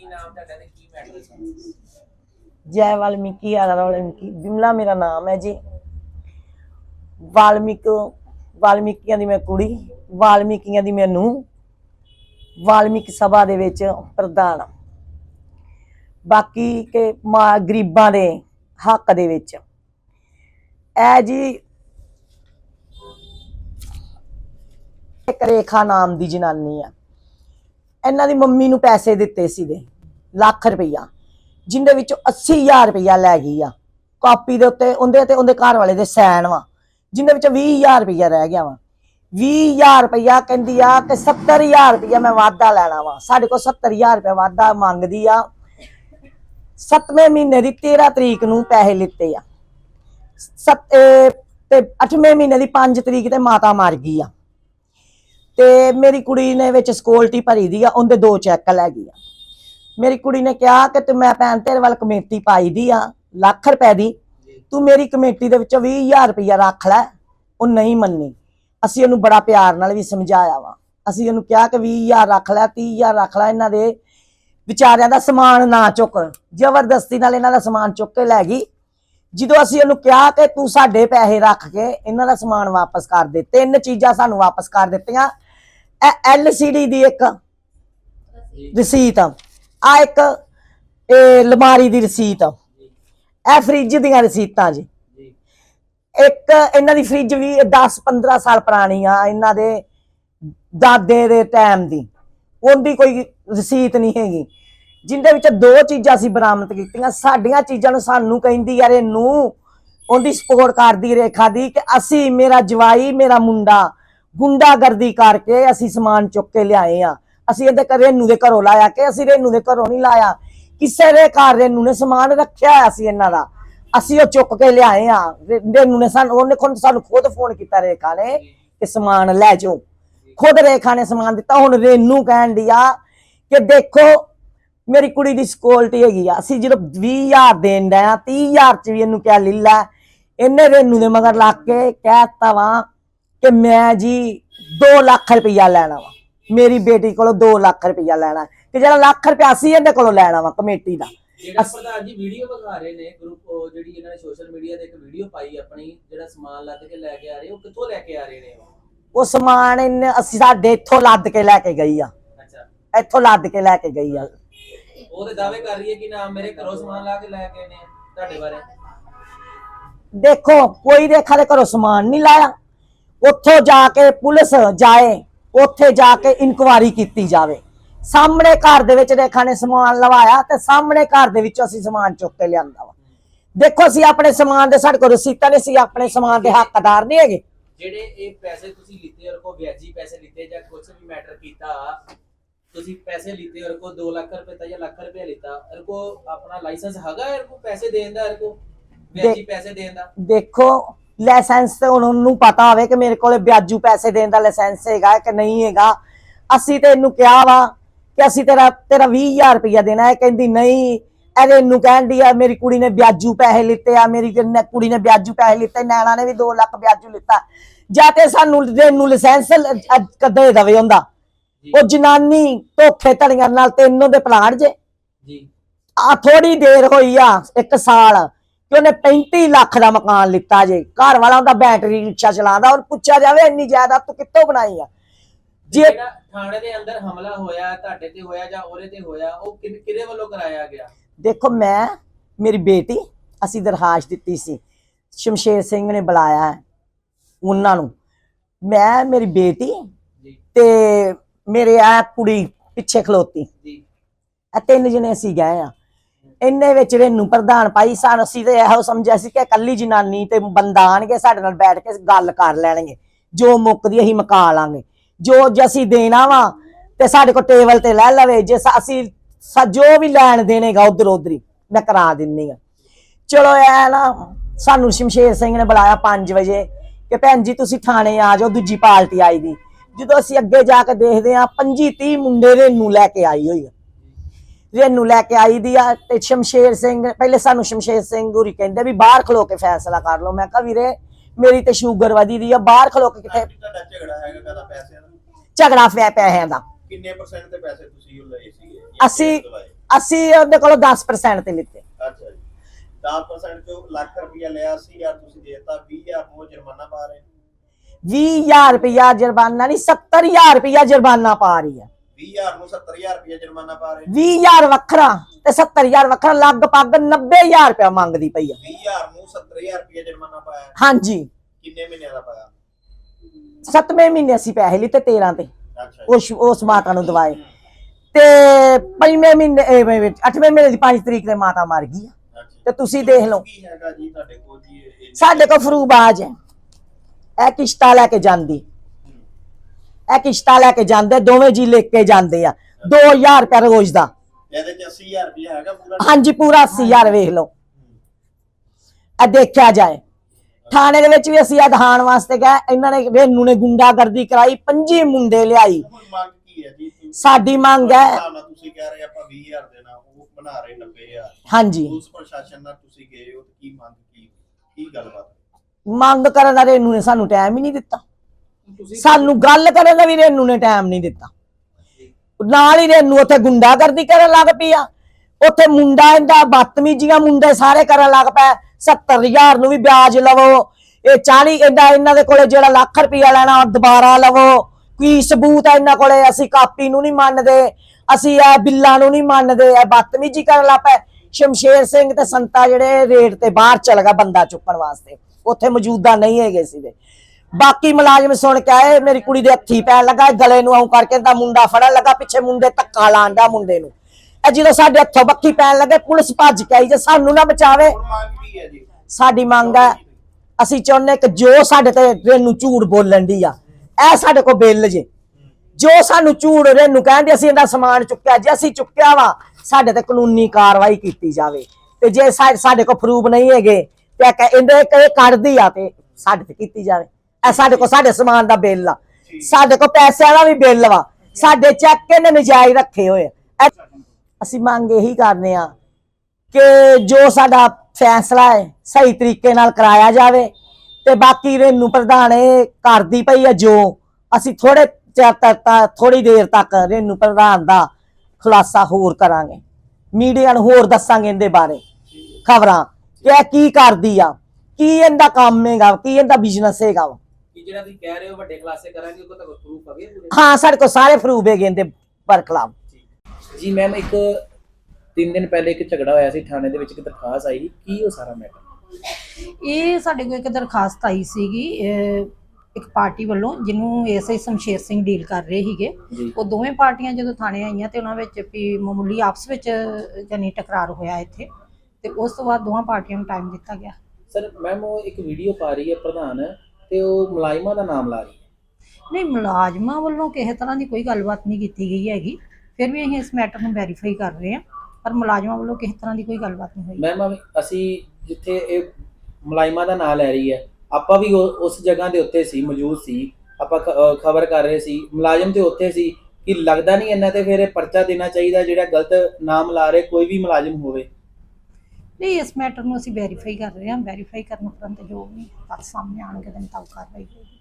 ਕੀ ਨਾਮ ਤੁਹਾਡਾ ਤੇ ਕੀ ਮੈਟਰ ਸੀ ਜੈ ਵਾਲਮੀਕੀ ਆਦਰ ਵਾਲਮੀਕੀ ਬਿਮਲਾ ਮੇਰਾ ਨਾਮ ਹੈ ਜੀ। ਵਾਲਮੀਕ, ਵਾਲਮੀਕੀਆਂ ਦੀ ਮੈਂ ਕੁੜੀ, ਵਾਲਮੀਕੀਆਂ ਦੀ ਮੈਂ ਨੂੰਹ, ਵਾਲਮੀਕ ਸਭਾ ਦੇ ਵਿੱਚ ਪ੍ਰਧਾਨ। ਬਾਕੀ ਕਿ ਮਾ ਗਰੀਬਾਂ ਦੇ ਹੱਕ ਦੇ ਵਿੱਚ। ਇਹ ਜੀ ਇੱਕ ਰੇਖਾ ਨਾਮ ਦੀ ਜਨਾਨੀ ਆ। ਇਹਨਾਂ ਦੀ ਮੰਮੀ ਨੂੰ ਪੈਸੇ ਦਿੱਤੇ ਸੀ ਦੇ ਲੱਖ ਰੁਪਈਆ, ਜਿੰਦੇ ਵਿੱਚੋਂ 80000 ਰੁਪਈਆ ਲੈ ਗਈ ਆ। ਕਾਪੀ ਦੇ ਉੱਤੇ, ਉਹਦੇ ਤੇ ਉਹਦੇ ਘਰ ਵਾਲੇ ਦੇ ਸਾਈਨ ਵਾ, ਜਿੰਦੇ ਵਿੱਚ 20000 ਰੁਪਈਆ ਰਹਿ ਗਿਆ ਵਾ। 20000 ਰੁਪਈਆ ਕਹਿੰਦੀ ਆ ਕਿ 70000 ਰੁਪਈਆ ਮੈਂ ਵਾਧਾ ਲੈਣਾ ਵਾ। ਸਾਡੇ ਕੋਲ 70000 ਰੁਪਇਆ ਵਾਧਾ ਮੰਗਦੀ ਆ। ਸੱਤਵੇਂ ਮਹੀਨੇ ਦੀ 13 ਤਰੀਕ ਨੂੰ ਪੈਸੇ ਲਿੱਤੇ ਆ। ਸੱਤ ਤੇ 8ਵੇਂ ਮਹੀਨੇ ਦੀ 5 ਤਰੀਕ ਤੇ ਮਾਤਾ ਮਰ ਗਈ ਆ। ਤੇ ਮੇਰੀ ਕੁੜੀ ਨੇ ਵਿੱਚ ਸਕੋਲਟੀ ਭਰੀ ਦੀ ਆ, ਉਹਦੇ ਦੋ ਚੈੱਕ ਲੈ ਗਈ ਆ। ਮੇਰੀ ਕੁੜੀ ਨੇ ਕਿਹਾ ਕਿ ਤੇ ਮੈਂ ਭੈਣ ਤੇਰੇ ਵੱਲ ਕਮੇਟੀ ਪਾਈ ਦੀ ਆ ਲੱਖ ਰੁਪਏ ਦੀ। ਤੂੰ ਮੇਰੀ ਕਮੇਟੀ ਦੇ ਵਿੱਚੋਂ 20000 ਰੁਪਇਆ ਰੱਖ ਲੈ ਉਹ ਨਹੀਂ ਮੰਨੀ। ਅਸੀਂ ਉਹਨੂੰ ਬੜਾ ਪਿਆਰ ਨਾਲ ਵੀ ਸਮਝਾਇਆ ਵਾ। ਅਸੀਂ ਉਹਨੂੰ ਕਿਹਾ ਕਿ 20000 ਰੱਖ ਲੈ 30000 ਰੱਖ ਲੈ ਇਹਨਾਂ ਦੇ ਵਿਚਾਰਿਆਂ ਦਾ ਸਮਾਨ ਨਾ ਚੁੱਕ। ਜ਼ਬਰਦਸਤੀ ਨਾਲ ਇਹਨਾਂ ਦਾ ਸਮਾਨ ਚੁੱਕ ਕੇ ਲੈ ਗਈ। ਜਦੋਂ ਅਸੀਂ ਉਹਨੂੰ ਕਿਹਾ ਕਿ ਤੂੰ ਸਾਡੇ ਪੈਸੇ ਰੱਖ ਕੇ ਇਹਨਾਂ ਦਾ ਸਮਾਨ ਵਾਪਸ ਕਰ ਦੇ ਤਿੰਨ ਚੀਜ਼ਾਂ ਸਾਨੂੰ ਵਾਪਸ ਕਰ ਦਿੱਤੀਆਂ। ਇਹ ਐਲਸੀਡੀ ਦੀ ਇੱਕ ਰਸੀਤ ਆ ਇੱਕ ਇਹ ਲਮਾਰੀ ਦੀ ਰਸੀਤ ਇਹ ਫ੍ਰਿਜ ਦੀਆਂ ਰਸੀਤਾਂ ਜੀ। ਇੱਕ ਇਹਨਾਂ ਦੀ ਫ੍ਰਿਜ ਵੀ 10 15 ਸਾਲ ਪੁਰਾਣੀ ਆ ਇਹਨਾਂ ਦੇ ਦਾਦੇ ਦੇ ਟਾਈਮ ਦੀ। ਉਹਦੀ ਕੋਈ ਰਸੀਤ ਨਹੀਂ ਹੈਗੀ। ਜਿੰਦੇ ਵਿੱਚ ਦੋ ਚੀਜ਼ਾਂ ਸੀ ਬਰਾਮਦ ਕੀਤੀਆਂ। ਸਾਡੀਆਂ ਚੀਜ਼ਾਂ ਨੂੰ ਸਾਨੂੰ ਕਹਿੰਦੀ ਯਾਰ ਇਹ ਨੂੰ ਉਹਦੀ ਸਪੋਰਟ ਕਰਦੀ ਰੇਖਾ ਦੀ ਕਿ ਅਸੀਂ ਮੇਰਾ ਜਵਾਈ ਮੇਰਾ ਮੁੰਡਾ ਗੁੰਡਾਗਰਦੀ ਕਰਕੇ ਅਸੀਂ ਸਮਾਨ ਚੁੱਕ ਕੇ ਲਿਆਏ ਆ। ਅਸੀਂ ਇਹਦੇ ਘਰ ਰੇਨੂ ਦੇ ਘਰੋਂ ਲਾਇਆ ਕਿ ਅਸੀਂ ਰੇਨੂ ਦੇ ਘਰੋਂ ਨਹੀਂ ਲਾਇਆ। ਕਿਸੇ ਦੇ ਘਰ ਰੇਨੂ ਨੇ ਸਮਾਨ ਰੱਖਿਆ ਹੋਇਆ ਸੀ ਇਹਨਾਂ ਦਾ। ਅਸੀਂ ਉਹ ਚੁੱਕ ਕੇ ਲਿਆਏ ਆ। ਰੇਨੂ ਨੇ ਸਾਨੂੰ ਉਹਨੇ ਖੁਦ ਸਾਨੂੰ ਖੁਦ ਫੋਨ ਕੀਤਾ ਰੇਖਾ ਨੇ ਕਿ ਸਮਾਨ ਲੈ ਜਾਓ। ਖੁਦ ਰੇਖਾ ਨੇ ਸਮਾਨ ਦਿੱਤਾ। ਹੁਣ ਰੇਨੂ ਕਹਿਣ ਦੀ ਆ ਕਿ ਦੇਖੋ, ਮੇਰੀ ਕੁੜੀ ਦੀ ਸਕਿਉਰਟੀ ਹੈਗੀ ਆ। ਅਸੀਂ ਜਦੋਂ 20000 ਦੇਣ ਦਾ ਆ 30000 ਚ ਵੀ ਇਹਨੂੰ ਕਿਹਾ, ਲਿੱਲਾ, ਇਹਨੇ ਰੇਨੂ ਦੇ ਮਗਰ ਲੱਗ ਕੇ ਕਹਿਤਾ ਵਾ ਕਿ ਮੈਂ ਜੀ 2 ਲੱਖ ਰੁਪਈਆ ਲੈਣਾ ਵਾ। ਮੇਰੀ ਬੇਟੀ ਕੋਲੋਂ 2 ਲੱਖ ਰੁਪਈਆ ਲੈਣਾ ਕਿ ਜਿਹੜਾ ਲੱਖ ਰੁਪਇਆ ਸੀ ਇਹਦੇ ਕੋਲੋਂ ਲੈਣਾ ਵਾ ਕਮੇਟੀ ਦਾ। ਜਿਹੜਾ ਪ੍ਰਧਾਨ ਜੀ ਵੀਡੀਓ ਵਿਖਾ ਰਹੇ ਨੇ ਗਰੁੱਪ ਉਹ ਜਿਹੜੀ ਇਹਨਾਂ ਨੇ ਸੋਸ਼ਲ ਮੀਡੀਆ ਤੇ ਇੱਕ ਵੀਡੀਓ ਪਾਈ ਆਪਣੀ ਜਿਹੜਾ ਸਮਾਨ ਲੱਦ ਕੇ ਲੈ ਕੇ ਆ ਰਹੇ ਉਹ ਕਿੱਥੋਂ ਲੈ ਕੇ ਆ ਰਹੇ ਨੇ ਉਹ? ਉਹ ਸਮਾਨ ਇਹਨੇ ਅਸੀਂ ਸਾਡੇ ਇੱਥੋਂ ਲੱਦ ਕੇ ਲੈ ਕੇ ਗਈ ਆ। ਅੱਛਾ। ਇੱਥੋਂ ਲੱਦ ਕੇ ਲੈ ਕੇ ਗਈ ਆ। ਉਹ ਤੇ ਦਾਅਵੇ ਕਰ ਰਹੀ ਹੈ ਕਿ ਨਾ ਮੇਰੇ ਘਰੋਂ ਸਮਾਨ ਲਾ ਕੇ ਲੈ ਕੇ ਨੇ ਤੁਹਾਡੇ ਬਾਰੇ। ਦੇਖੋ ਕੋਈ ਰੇਖਾ ਦੇ ਘਰੋਂ ਸਮਾਨ ਨਹੀਂ ਲਾਇਆ। ਉੱਥੋਂ ਜਾ ਕੇ ਪੁਲਿਸ ਜਾਏ ਉੱਥੇ ਜਾ ਕੇ ਇਨਕੁਆਰੀ ਕੀਤੀ ਜਾਵੇ। ਸਾਹਮਣੇ ਘਰ ਦੇ ਵਿੱਚ ਰੇਖਾ ਨੇ ਸਮਾਨ ਲਵਾਇਆ ਤੇ ਸਾਹਮਣੇ ਘਰ ਦੇ ਵਿੱਚੋਂ ਅਸੀਂ ਸਮਾਨ ਚੁੱਕ ਕੇ ਲਿਆਂਦਾ ਵਾ। ਦੇਖੋ ਅਸੀਂ ਆਪਣੇ ਸਮਾਨ ਦੇ ਸਾਡੇ ਕੋਲ ਰਸੀਤਾਂ ਨੇ ਸੀ ਆਪਣੇ ਸਮਾਨ ਦੇ ਹੱਕਦਾਰ ਨਹੀਂ ਹੈਗੇ। ਜਿਹੜੇ ਇਹ ਪੈਸੇ ਤੁਸੀਂ ਲਿੱਤੇ ਔਰ ਕੋ ਵਿਆਜੀ ਪੈਸੇ ਲਿੱਤੇ ਜਾਂ ਕੁਝ ਵੀ ਮੈਟਰ ਕੀਤਾ ਤੁਸੀਂ ਪੈਸੇ ਲਿੱਤੇ ਔਰ ਕੋ 2 ਲੱਖ ਰੁਪਏ ਤਾਂ ਜਾਂ ਲੱਖ ਰੁਪਏ ਲਿੱਤਾ ਔਰ ਕੋ ਆਪਣਾ ਲਾਇਸੈਂਸ ਹੈਗਾ ਔਰ ਕੋ ਪੈਸੇ ਦੇਣ ਦਾ ਔਰ ਕੋ ਵਿਆਜੀ ਪੈਸੇ ਦੇਣ ਦਾ। ਦੇਖੋ ਲਾਇਸੈਂਸ ਤੇ ਉਹਨੂੰ ਪਤਾ ਹੋਵੇ ਕਿ ਮੇਰੇ ਕੋਲ ਵਿਆਜੂ ਪੈਸੇ ਦੇਣ ਦਾ ਲਾਇਸੈਂਸ ਹੈਗਾ ਕਿ ਨਹੀਂ ਹੈਗਾ। ਅਸੀਂ ਤੇ ਇਹਨੂੰ ਕਿਹਾ ਵਾ ਕਿ ਅਸੀਂ ਤੇਰਾ ਤੇਰਾ 20000 ਰੁਪਇਆ ਦੇਣਾ ਹੈ। ਕਹਿੰਦੀ ਨਹੀਂ ਇਹਦੇ ਇਹਨੂੰ ਕਹਿੰਦੀ ਆ ਮੇਰੀ ਕੁੜੀ ਨੇ ਵਿਆਜੂ ਪੈਸੇ ਲਿੱਤੇ ਆ ਮੇਰੀ ਕਿੰਨੇ- ਕੁੜੀ ਨੇ ਵਿਆਜੂ ਪੈਸੇ ਲਿੱਤੇ ਨੈਣਾ ਨੇ ਵੀ 2 ਲੱਖ ਵਿਆਜੂ ਲਿੱਤਾ। ਜਾਂ ਤੇ ਸਾਨੂੰ ਇਹਨੂੰ ਲਾਇਸੈਂਸ ਕਦੇ ਦਵੇ ਹੁੰਦਾ। ਉਹ ਜਨਾਨੀ ਧੋਖੇ ਧੜੀਆਂ ਨਾਲ ਤੈਨੂੰ ਦੇ ਪਲਾਟ ਜੇ। ਜੀ। ਆ ਥੋੜੀ ਦੇਰ ਹੋਈ ਆ ਇੱਕ ਸਾਲ। ਕਿ ਉਹਨੇ 35 ਲੱਖ ਦਾ ਮਕਾਨ ਲਿੱਤਾ ਜੇ। ਘਰ ਵਾਲਾ ਉਹਦਾ ਬੈਟਰੀ ਰਿਕਸ਼ਾ ਚਲਾਉਂਦਾ ਔਰ ਪੁੱਛਿਆ ਜਾਵੇ ਇੰਨੀ ਜਾਇਦਾਦ ਤੂੰ ਕਿੱਥੋਂ ਬਣਾਈ ਆ? ਜੇ ਥਾਣੇ ਦੇ ਅੰਦਰ ਹਮਲਾ ਹੋਇਆ ਤੁਹਾਡੇ ਤੇ ਹੋਇਆ ਜਾਂ ਉਹਦੇ ਤੇ ਹੋਇਆ ਉਹ ਕਿਹਦੇ ਵੱਲੋਂ ਕਰਾਇਆ ਗਿਆ? ਦੇਖੋ ਮੈਂ ਮੇਰੀ ਬੇਟੀ ਅਸੀਂ ਦਰਖਾਸਤ ਦਿੱਤੀ ਸੀ। ਸ਼ਮਸ਼ੇਰ ਸਿੰਘ ਨੇ ਬੁਲਾਇਆ ਉਹਨਾਂ ਨੂੰ। ਮੈਂ ਮੇਰੀ ਬੇਟੀ ਤੇ ਮੇਰੇ ਆ ਕੁੜੀ ਪਿੱਛੇ ਖਲੋਤੀ। ਜੀ। ਇਹ ਤਿੰਨ ਜਣੇ ਅਸੀਂ ਗਏ ਆ। ਇੰਨੇ ਵਿੱਚ ਰੇਨੂ ਪ੍ਰਧਾਨ ਪਾਈ ਸਾਨੂੰ ਅਸੀਂ ਤੇ ਇਹੋ ਸਮਝਿਆ ਸੀ ਕਿ ਇਕੱਲੀ ਜਨਾਨੀ ਤੇ ਬੰਦਾ ਆਣਗੇ, ਸਾਡੇ ਨਾਲ ਬੈਠ ਕੇ ਗੱਲ ਕਰ ਲੈਣਗੇ। ਜੋ ਮੁੱਕਦੀ ਅਸੀਂ ਮੁਕਾ ਲਾਂਗੇ। ਜੋ ਜੇ ਅਸੀਂ ਦੇਣਾ ਵਾ ਤੇ ਸਾਡੇ ਕੋਲ ਟੇਬਲ ਤੇ ਲੈ ਲਵੇ, ਜੇ ਅਸੀਂ ਜੋ ਵੀ ਲੈਣ ਦੇਣੇਗਾ ਉਧਰ ਉਧਰ ਹੀ, ਮੈਂ ਕਰਾ ਦਿੰਨੀ ਆ। ਚਲੋ ਇਹ ਨਾ, ਸਾਨੂੰ ਸ਼ਮਸ਼ੇਰ ਸਿੰਘ ਨੇ ਬੁਲਾਇਆ 5 ਵਜੇ ਕਿ ਭੈਣ ਜੀ ਤੁਸੀਂ ਥਾਣੇ ਆ ਜਾਓ, ਦੂਜੀ ਪਾਰਟੀ ਆਈ ਦੀ। ਜਦੋਂ ਅਸੀਂ ਅੱਗੇ ਜਾ ਕੇ ਦੇਖਦੇ ਆ 25 30 ਮੁੰਡੇ ਰੇਨੂ ਲੈ ਕੇ ਆਈ ਹੋਈ ਆ। ਰੇਨੂ ਲੈ ਕੇ ਆਈ ਦੀ ਆ ਤੇ ਸ਼ਮਸ਼ੇਰ ਸਿੰਘ ਪਹਿਲੇ ਸਾਨੂੰ ਸ਼ਮਸ਼ੇਰ ਸਿੰਘ ਗੁਰੀ ਕਹਿੰਦੇ ਵੀ ਬਾਹਰ ਖਲੋ ਕੇ ਫੈਸਲਾ ਕਰ ਲਓ। ਮੈਂ ਕਿਹਾ ਵੀਰੇ ਮੇਰੀ ਤੇ ਸ਼ੂਗਰ ਵਧੀ ਦੀ ਆ ਬਾਹਰ ਖਲੋ ਕੇ ਕਿੱਥੇ? ਤੁਹਾਡਾ ਝਗੜਾ ਹੈਗਾ ਕਾਹਦਾ ਪੈਸਿਆਂ ਦਾ? ਝਗੜਾ ਪਿਆ ਪੈਸਿਆਂ ਦਾ। ਕਿੰਨੇ ਪਰਸੈਂਟ ਤੇ ਪੈਸੇ ਤੁਸੀਂ ਉਹ ਲਏ ਸੀਗੇ? ਅਸੀਂ ਅਸੀਂ ਉਹਦੇ ਕੋਲੋਂ 10% ਤੇ ਲਿੱਤੇ। ਅੱਛਾ ਜੀ। 10% ਚੋਂ ਲੱਖ ਰੁਪਇਆ ਲਿਆ ਸੀ ਯਾਰ ਤੁਸੀਂ ਦੇਤਾ? 20000 ਨੂੰ ਉਹ ਜੁਰਮਾਨਾ ਪਾ ਰਹੇ 20000 ਰੁਪਇਆ ਜੁਰਮਾਨਾ ਨਹੀਂ 70000 ਰੁਪਇਆ ਜੁਰਮਾਨਾ ਪਾ ਰਹੀ ਹੈ 20000 ਨੂੰ 70000 ਰੁਪਇਆ ਜੁਰਮਾਨਾ ਪਾ ਰਹੇ 20000 ਵੱਖਰਾ ਤੇ 70000 ਵੱਖਰਾ ਲਗਭਗ 90000 ਰੁਪਇਆ ਮੰਗਦੀ ਪਈ ਆ। 20000 ਨੂੰ 70000 ਰੁਪਇਆ ਜੁਰਮਾਨਾ ਪਾਇਆ। ਹਾਂਜੀ। ਕਿੰਨੇ ਮਹੀਨਿਆਂ ਦਾ ਪਾਇਆ? ਸੱਤਵੇਂ ਮਹੀਨੇ ਅਸੀਂ ਪੈਸੇ ਲਿੱਤੇ 13 ਤੇ। ਉਸ ਉਸ ਮਾਤਾ ਨੂੰ ਦਵਾਏ। ਤੇ ਪੰਜਵੇਂ ਮਹੀਨੇ ਇਹ ਵੇ- ਅੱਠਵੇਂ ਮਹੀਨੇ ਦੀ 5 ਤਰੀਕ ਤੇ ਮਾਤਾ ਮਰ ਗਈ ਤੇ ਤੁਸੀਂ ਦੇਖ ਲਓ। ਕੀ ਹੈਗਾ ਜੀ ਤੁਹਾਡੇ ਕੋਲ ਜੀ? ਇਹ- ਇਹ- ਸਾਡੇ ਕੋਲ ਫਰੂਬਾਜ ਹੈ। ਇਹ ਕਿਸ਼ਤਾ ਲੈ ਕੇ ਜਾਂਦੀ। ਇਹ ਕਿਸ਼ਤਾ ਲੈ ਕੇ ਜਾਂਦੇ ਦੋਵੇਂ ਜੀ ਲੈ ਕੇ ਜਾਂਦੇ ਆ। 2000 ਰੁਪਏ ਰੋਜ਼ ਦਾ। ਇਹਦੇ ਚ 80000 ਰੁਪਇਆ ਹੈਗਾ ਪੂਰਾ? ਹਾਂਜੀ ਪੂਰਾ 80000 ਵੇਖ ਲਓ। ਇਹ ਦੇਖਿਆ ਜਾਏ। ਥਾਣੇ ਦੇ ਵਿੱਚ ਵੀ ਅਸੀਂ ਅਧਾਨ ਵਾਸਤੇ ਗਏ। ਇਹਨਾਂ ਨੇ ਰੇਨੂ ਨੇ ਗੁੰਡਾਗਰਦੀ ਕਰਾਈ ਪੰਜੀ ਮੁੰਡੇ ਲਿਆਈ। ਹੁਣ ਮੰਗ ਕੀ ਹੈ ਜੀ? ਤੁਸੀਂ- ਸਾਡੀ ਮੰਗ ਹੈ ਤੁਸੀਂ ਕਹਿ ਰਹੇ ਆਪਾਂ 20000 ਦੇਣਾ ਉਹ ਬਣਾ ਰਹੇ 90000 ਹਾਂਜੀ। ਪੁਲਿਸ ਪ੍ਰਸ਼ਾਸਨ ਨਾਲ ਤੁਸੀਂ ਗਏ ਹੋ ਕੀ ਮੰਗ ਕੀ ਕੀ ਗੱਲਬਾਤ? ਮੰਗ ਕਰਨ ਦਾ ਰੇਨੂ ਨੇ ਸਾਨੂੰ ਟਾਈਮ ਹੀ ਨਹੀਂ ਦਿੱਤਾ। ਤੁਸੀਂ ਸਾਨੂੰ ਗੱਲ ਕਰਨ ਦਾ ਵੀ ਰੇਨੂ ਨੇ ਟਾਈਮ ਨਹੀਂ ਦਿੱਤਾ। ਨਾਲ ਹੀ ਰੇਨੂ ਉੱਥੇ ਗੁੰਡਾਗਰਦੀ ਕਰਨ ਲੱਗ ਪਈ ਆ। ਉੱਥੇ ਮੁੰਡਾ ਇਹਦਾ ਬਦਤਮੀਜ਼ੀਆਂ ਮੁੰਡੇ ਸਾਰੇ ਕਰਨ ਲੱਗ ਪਏ 70000 ਨੂੰ ਵੀ ਵਿਆਜ ਲਵੋ। ਇਹ 40 ਇਹਦਾ ਇਹਨਾਂ ਦੇ ਕੋਲੇ ਜਿਹੜਾ ਲੱਖ ਰੁਪਇਆ ਲੈਣਾ ਦੁਬਾਰਾ ਲਵੋ। ਕੀ ਸਬੂਤ ਹੈ ਇਹਨਾਂ ਕੋਲੇ? ਅਸੀਂ ਕਾਪੀ ਨੂੰ ਨਹੀਂ ਮੰਨਦੇ। ਅਸੀਂ ਇਹ ਬਿੱਲਾਂ ਨੂੰ ਨਹੀਂ ਮੰਨਦੇ। ਇਹ ਬਦਤਮੀਜ਼ੀ ਕਰਨ ਲੱਗ ਪਏ। ਸ਼ਮਸ਼ੇਰ ਸਿੰਘ ਤੇ ਸੰਤਾ ਜਿਹੜੇ ਰੇਟ ਤੇ ਬਾਹਰ ਚਲ ਗਿਆ ਬੰਦਾ ਚੁੱਕਣ ਵਾਸਤੇ। ਉੱਥੇ ਮੌਜੂਦਾ ਨਹੀਂ ਹੈਗੇ ਸੀਗੇ। ਬਾਕੀ ਮੁਲਾਜ਼ਮ ਸੁਣ ਕੇ ਆਏ ਮੇਰੀ ਕੁੜੀ ਦੇ ਹੱਥੀ ਪੈਣ ਲੱਗਾ ਗਲੇ ਨੂੰ ਆਉਂ ਕਰਕੇ ਤਾਂ ਮੁੰਡਾ ਫੜਨ ਲੱਗਾ ਪਿੱਛੇ ਮੁੰਡੇ ਧੱਕਾ ਲਾਂਦਾ ਮੁੰਡੇ ਨੂੰ। ਇਹ ਜਦੋਂ ਸਾਡੇ ਹੱਥੋਂ ਬੱਕੀ ਪੈਣ ਲੱਗੇ ਪੁਲਿਸ ਭੱਜ ਕੇ ਆਈ ਜੇ ਸਾਨੂੰ ਨਾ ਬਚਾਵੇ। ਕੀ ਸਾਡੀ ਮੰਗ ਹੈ ਅਸੀਂ ਚਾਹੁੰਦੇ ਕਿ ਜੋ ਸਾਡੇ ਤੇ ਰੇਨੂੰ ਝੂਠ ਬੋਲਣ ਦੀ ਆ ਇਹ ਸਾਡੇ ਕੋਲ ਬਿੱਲ ਜੇ। ਜੋ ਸਾਨੂੰ ਝੂਠ ਰੇਨੂੰ ਕਹਿੰਦੇ ਅਸੀਂ ਇਹਦਾ ਸਮਾਨ ਚੁੱਕਿਆ ਜੇ ਅਸੀਂ ਚੁੱਕਿਆ ਵਾ ਸਾਡੇ ਤੇ ਕਾਨੂੰਨੀ ਕਾਰਵਾਈ ਕੀਤੀ ਜਾਵੇ। ਤੇ ਜੇ ਸਾਡੇ ਕੋਲ ਪ੍ਰੂਫ ਨਹੀਂ ਹੈਗੇ ਤੇ ਇਹਦੇ ਇਹ ਕੱਢਦੀ ਆ ਤੇ ਸਾਡੇ ਤੇ ਕੀਤੀ ਜਾਵੇ। ਇਹ ਸਾਡੇ ਕੋਲ ਸਾਡੇ ਸਮਾਨ ਦਾ ਬਿੱਲ ਆ। ਸਾਡੇ ਕੋਲ ਪੈਸਿਆਂ ਦਾ ਵੀ ਬਿੱਲ ਵਾ। ਸਾਡੇ ਚੈੱਕ ਇਹਨੇ ਨਜਾਇਜ਼ ਰੱਖੇ ਹੋਏ ਆ। ਇਹ- ਅਸੀਂ ਮੰਗ ਇਹੀ ਕਰਨੇ ਆ ਕਿ ਜੋ ਸਾਡਾ ਫੈਸਲਾ ਹੈ ਸਹੀ ਤਰੀਕੇ ਨਾਲ ਕਰਾਇਆ ਜਾਵੇ ਤੇ ਬਾਕੀ ਰੇਨੂ ਪ੍ਰਧਾਨ ਇਹ ਕਰਦੀ ਪਈ ਹੈ ਜੋ। ਅਸੀਂ ਥੋੜੇ ਚਿਰ ਤੱਕ ਥੋੜੀ ਦੇਰ ਤੱਕ ਰੇਨੂ ਪ੍ਰਧਾਨ ਦਾ ਖੁਲਾਸਾ ਹੋਰ ਕਰਾਂਗੇ। ਮੀਡੀਆ ਨੂੰ ਹੋਰ ਦੱਸਾਂਗੇ ਇਹਦੇ ਬਾਰੇ ਖਬਰਾਂ ਕਿ ਇਹ ਕੀ ਕਰਦੀ ਆ ਕੀ ਇਹਦਾ ਕੰਮ ਹੈਗਾ ਕੀ ਇਹਦਾ ਬਿਜ਼ਨਸ ਹੈਗਾ ਵਾ। ਕਿ ਜਿਹੜਾ ਤੁਸੀਂ ਕਹਿ ਰਹੇ ਹੋ ਵੱਡੇ ਕਲਾਸੇ ਕਰਾਂਗੇ ਉਹ ਤਾਂ ਕੋਈ ਪ੍ਰੂਫ ਹੈਗੇ ਪੂਰੇ। ਹਾਂ ਸਾਡੇ ਕੋਲ ਸਾਰੇ ਪ੍ਰੂਫ ਹੈਗੇ ਇਹਦੇ ਪਰ ਖਿਲਾਫ। ਜੀ ਮੈਮ ਇੱਕ ਤਿੰਨ ਦਿਨ ਪਹਿਲੇ ਇੱਕ ਝਗੜਾ ਹੋਇਆ ਸੀ ਥਾਣੇ ਦੇ ਵਿੱਚ ਇੱਕ ਦਰਖਾਸਤ ਆਈ। ਕੀ ਉਹ ਸਾਰਾ ਮੈਟਰ ਇਹ ਸਾਡੇ ਕੋਲ ਇੱਕ ਦਰਖਾਸਤ ਆਈ ਸੀਗੀ ਇੱਕ ਪਾਰਟੀ ਵੱਲੋਂ ਜਿਹਨੂੰ ਐਸਆਈ ਸ਼ਮਸ਼ੇਰ ਸਿੰਘ ਡੀਲ ਕਰ ਰਹੇ ਸੀਗੇ। ਉਹ ਦੋਵੇਂ ਪਾਰਟੀਆਂ ਜਦੋਂ ਥਾਣੇ ਆਈਆਂ ਤੇ ਉਹਨਾਂ ਵਿੱਚ ਵੀ ਮਾਮੂਲੀ ਆਪਸ ਵਿੱਚ ਜਾਨੀ ਟਕਰਾਰ ਹੋਇਆ ਇੱਥੇ। ਤੇ ਉਸ ਤੋਂ ਬਾਅਦ ਦੋਵਾਂ ਪਾਰਟੀਆਂ ਨੂੰ ਟਾਈਮ ਦਿੱਤਾ ਗਿਆ। ਸਰ ਮੈਮ ਉਹ ਇੱਕ ਵੀਡੀਓ ਪਾ ਰਹੀ ਹੈ ਪ੍ਰਧਾਨ। ਤੇ ਉਹ ਮੁਲਾਜ਼ਮਾਂ ਦਾ ਨਾਮ ਲਾ ਰਹੀ ਹੈ। ਨਹੀਂ ਮੁਲਾਜ਼ਮਾਂ ਵੱਲੋਂ ਕਿਸੇ ਤਰ੍ਹਾਂ ਦੀ ਕੋਈ ਗੱਲਬਾਤ ਨਹੀਂ ਕੀਤੀ ਗਈ ਹੈਗੀ। ਫਿਰ ਵੀ ਅਸੀਂ ਇਸ ਮੈਟਰ ਨੂੰ ਵੈਰੀਫਾਈ ਕਰ ਰਹੇ ਹਾਂ ਪਰ ਮੁਲਾਜ਼ਮਾਂ ਵੱਲੋਂ ਕਿਸੇ ਤਰ੍ਹਾਂ ਦੀ ਕੋਈ ਗੱਲਬਾਤ ਨਹੀਂ ਹੋਈ। ਮੈਮ ਅਸੀਂ ਜਿੱਥੇ ਇਹ ਮੁਲਾਜ਼ਮਾਂ ਦਾ ਨਾਮ ਲੈ ਰਹੀ ਹੈ ਆਪਾਂ ਵੀ ਉਸ ਜਗ੍ਹਾ ਦੇ ਉੱਤੇ ਸੀ ਮੌਜੂਦ ਸੀ। ਆਪਾਂ ਖਬਰ ਕਰ ਰਹੇ ਸੀ ਮੁਲਾਜ਼ਮ ਤੇ ਉੱਥੇ ਸੀ ਕਿ ਲੱਗਦਾ ਨਹੀਂ ਇਹਨਾਂ ਤੇ ਫਿਰ ਇਹ ਪਰਚਾ ਦੇਣਾ ਚਾਹੀਦਾ ਜਿਹੜਾ ਗਲਤ ਨਾਮ ਲਾ ਰਹੇ ਕੋਈ ਵੀ ਮੁਲਾਜ਼ਮ ਹੋਵੇ। ਨਹੀਂ, ਇਸ ਮੈਟਰ ਨੂੰ ਅਸੀਂ ਵੈਰੀਫਾਈ ਕਰ ਰਹੇ ਹਾਂ। ਵੈਰੀਫਾਈ ਕਰਨ ਉਪਰੰਤ ਜੋ ਵੀ ਤੱਥ ਸਾਹਮਣੇ ਆਉਣਗੇ ਤਾਂ ਮੁਤਾਬਕ ਕਾਰਵਾਈ ਹੋਏਗੀ